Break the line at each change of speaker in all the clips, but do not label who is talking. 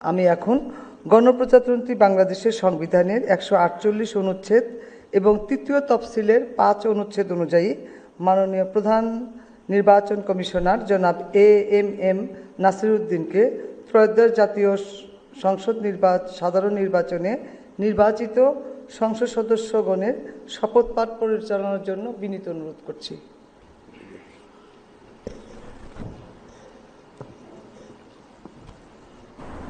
আমি এখন গণপ্রজাতন্ত্রী বাংলাদেশের সংবিধানের একশো আটচল্লিশ অনুচ্ছেদ এবং তৃতীয় তফসিলের পাঁচ অনুচ্ছেদ অনুযায়ী মাননীয় প্রধান নির্বাচন কমিশনার জনাব এ এম এম নাসিরুদ্দিনকে ত্রয়োদশ জাতীয় সংসদ নির্বাচন সাধারণ নির্বাচনে নির্বাচিত সংসদ সদস্যগণের শপথ পাঠ পরিচালনার জন্য বিনীত অনুরোধ করছি।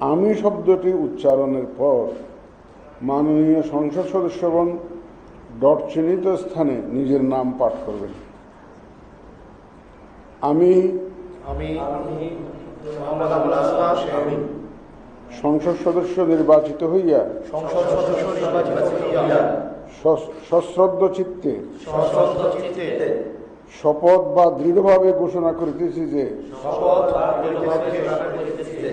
আমি শব্দটি উচ্চারণের পর মাননীয় সংসদ সদস্যগণ ডট চিহ্নিত স্থানে নিজের নাম পাঠ করবেন। আমি
আমি
সংসদ সদস্য নির্বাচিত হইয়া
সংসদ সদস্য নির্বাচিত হইয়া
সশ্রদ্ধ চিত্তে
সশ্রদ্ধ চিত্তে
শপথ বা দৃঢ়ভাবে ঘোষণা করিতেছি যে
শপথ দৃঢ়ভাবে ঘোষণা করিতেছি যে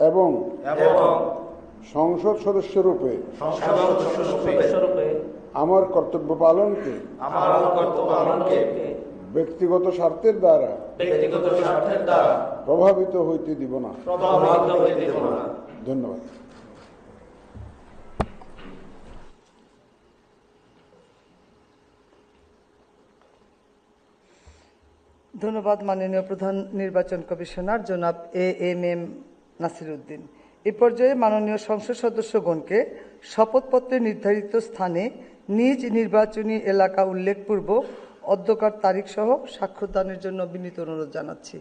এবং
এবং
সংসদ সদস্যরূপে
সংসদ সদস্যরূপে
আমার কর্তব্য পালনকে
আমার কর্তব্য পালনকে
ব্যক্তিগত স্বার্থের দ্বারা
ব্যক্তিগত স্বার্থের দ্বারা
প্রভাবিত হইতে দিব না।
প্রভাবিত হইতে দেব না।
ধন্যবাদ।
ধন্যবাদ মাননীয় প্রধান নির্বাচন কমিশনার জনাব এ এম এম নাসিরুদ্দিন। এ পর্যায়ে মাননীয় সংসদ সদস্যগণকে শপথপত্রে নির্ধারিত স্থানে নিজ নির্বাচনী এলাকা উল্লেখপূর্বক অধ্যকার তারিখসহ সাক্ষ্যদানের জন্য বিনীত অনুরোধ জানাচ্ছি।